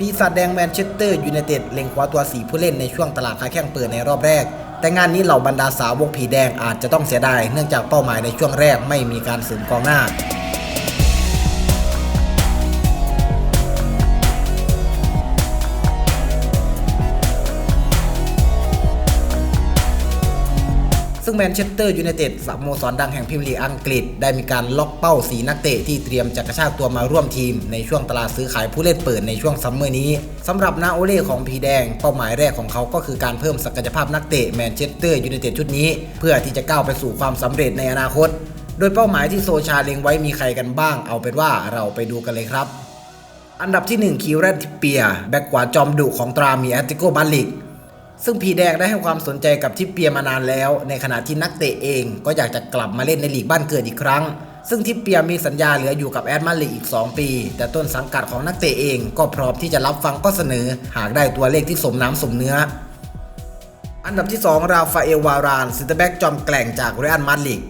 ปีศาจแดงแมนเชสเตอร์ยูไนเต็ดเล็งคว้าตัวสีผู้เล่นในช่วงตลาดค้าแข้งเปิดในรอบแรก แต่งานนี้เหล่าบรรดาสาววงผีแดงอาจจะต้องเสียดาย เนื่องจากเป้าหมายในช่วงแรกไม่มีการเสริมกองหน้า ซึ่งแมนเชสเตอร์ยูไนเต็ดสโมสรดังแห่งพรีเมียร์ลีกอังกฤษ ได้มีการล็อกเป้าสีนักเตะที่เตรียมจะกระชากตัวมาร่วมทีม ในช่วงตลาดซื้อขายผู้เล่นเปิดในช่วงซัมเมอร์นี้สำหรับนาโอเล่ของผีแดง เป้าหมายแรกของเขาก็คือการเพิ่มศักยภาพนักเตะแมนเชสเตอร์ยูไนเต็ดชุดนี้ เพื่อที่จะก้าวไปสู่ความสำเร็จในอนาคต โดยเป้าหมายที่โซชาเล็งไว้มีใครกันบ้าง เอาเป็นว่าเราไปดูกันเลยครับ อันดับที่1คีแรนทิเปียแบ็กขวาจอมดุของตรามีแอตติโกบาลิก ซึ่งพีแดงได้ให้ความสนใจกับทิปเปียมานานแล้ว ในขณะที่นักเตะเองก็อยากจะกลับมาเล่นในลีกบ้านเกิดอีกครั้ง ซึ่งทิปเปียมีสัญญาเหลืออยู่กับแอดมาลีอีก 2 ปี แต่ต้นสังกัดของนักเตะเองก็พร้อมที่จะรับฟังข้อเสนอ หากได้ตัวเลขที่สมน้ำสมเนื้อ อันดับที่ 2 ราฟาเอลวารานซินเตแบ็กจอมแกล่งจากเรอัลมาดริด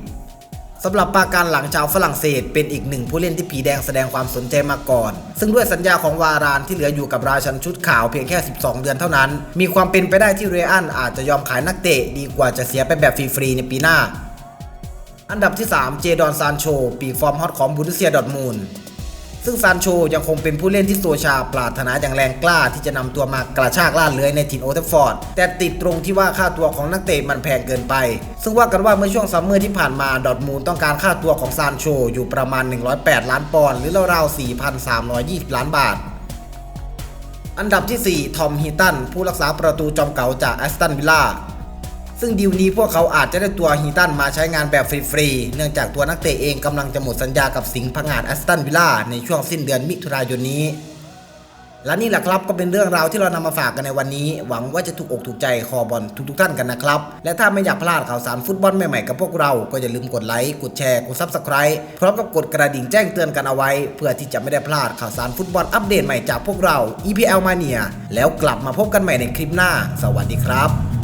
สำหรับปาการหลังชาวฝรั่งเศสเป็นอีกหนึ่งผู้เล่นที่ผีแดงแสดงความสนใจมาก่อน ซึ่งด้วยสัญญาของวารานที่เหลืออยู่กับราชันชุดขาวเพียงแค่ 12 เดือนเท่านั้น มีความเป็นไปได้ที่เรอัลอาจจะยอมขายนักเตะดีกว่าจะเสียไปแบบฟรีๆในปีหน้า อันดับที่ 3 เจดอนซานโช ปีฟอร์มฮอตของบุนเซียดอร์ทมูล ซึ่งซานโชยังคงเป็นผู้เล่นที่โซชาปรารถนาอย่างแรงกล้าที่จะนำตัวมากระชากล่าเลื้อยในถิ่นโอเทฟฟอร์ด แต่ติดตรงที่ว่าค่าตัวของนักเตะมันแพงเกินไป ซึ่งว่ากันว่าเมื่อช่วงซัมเมอร์ที่ผ่านมาดอทมูลต้องการค่าตัวของซานโชอยู่ประมาณ 108 ล้านปอนด์หรือราวๆ4,320 ล้านบาทอันดับที่ 4 ทอมฮีตัน ผู้รักษาประตูจอมเก่าจากแอสตันวิลล่า ซึ่งดีลนี้พวกเขาอาจจะได้ตัวฮีตันมาใช้งานแบบฟรีๆ เนื่องจากตัวนักเตะเองกำลังจะหมดสัญญากับสิงห์พังาดแอสตันวิลล่าในช่วงสิ้นเดือนมิถุนายนนี้ และนี่แหละครับก็เป็นเรื่องราวที่เรานำมาฝากกันในวันนี้ หวังว่าจะถูกอกถูกใจคอบอลทุกๆท่านกันนะครับ และถ้าไม่อยากพลาดข่าวสารฟุตบอลใหม่ๆกับพวกเรา ก็อย่าลืมกดไลค์ กดแชร์ กดซับสไคร b e พร้อมกับกดกระดิ่งแจ้งเตือนกันเอาไว้ เพื่อที่จะไม่ได้พลาดข่าวสารฟุตบอลอัปเดตใหม่จากพวกเรา EPL Mania แล้วกลับมาพบกันใหม่ในคลิปหน้า สวัสดีครับ